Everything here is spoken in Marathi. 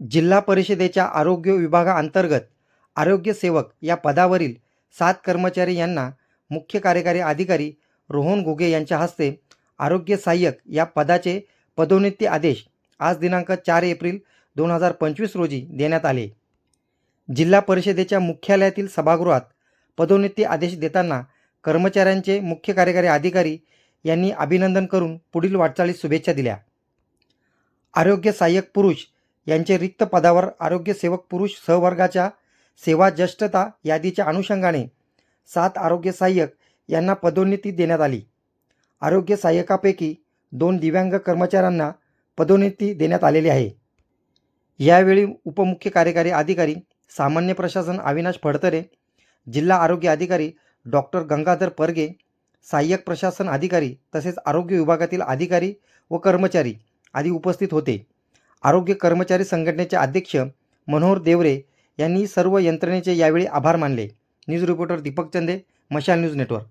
जिल्हा परिषदेच्या आरोग्य विभागाअंतर्गत आरोग्य सेवक या पदावरील सात कर्मचारी यांना मुख्य कार्यकारी अधिकारी रोहन घुगे यांच्या हस्ते आरोग्य सहाय्यक या पदाचे पदोन्नती आदेश आज दिनांक चार एप्रिल दोन हजार पंचवीस रोजी देण्यात आले. जिल्हा परिषदेच्या मुख्यालयातील सभागृहात पदोन्नती आदेश देताना कर्मचाऱ्यांचे मुख्य कार्यकारी अधिकारी यांनी अभिनंदन करून पुढील वाटचालीस शुभेच्छा दिल्या. आरोग्य सहाय्यक पुरुष यांचे रिक्त पदावर आरोग्य सेवक पुरुष सहवर्गाच्या सेवा ज्येष्ठता यादीच्या अनुषंगाने सात आरोग्य सहाय्यक यांना पदोन्नती देण्यात आली. आरोग्य सहाय्यकापैकी दोन दिव्यांग कर्मचाऱ्यांना पदोन्नती देण्यात आलेली आहे. यावेळी उपमुख्य कार्यकारी अधिकारी सामान्य प्रशासन अविनाश फडतरे जिल्हा आरोग्य अधिकारी डॉक्टर गंगाधर परगे सहाय्यक प्रशासन अधिकारी तसेच आरोग्य विभागातील अधिकारी व कर्मचारी आदी उपस्थित होते. आरोग्य कर्मचारी संघटनेचे अध्यक्ष मनोहर देवरे यांनी सर्व यंत्रणेचे यावेळी आभार मानले. न्यूज रिपोर्टर दीपक चंदे मशाल न्यूज नेटवर्क.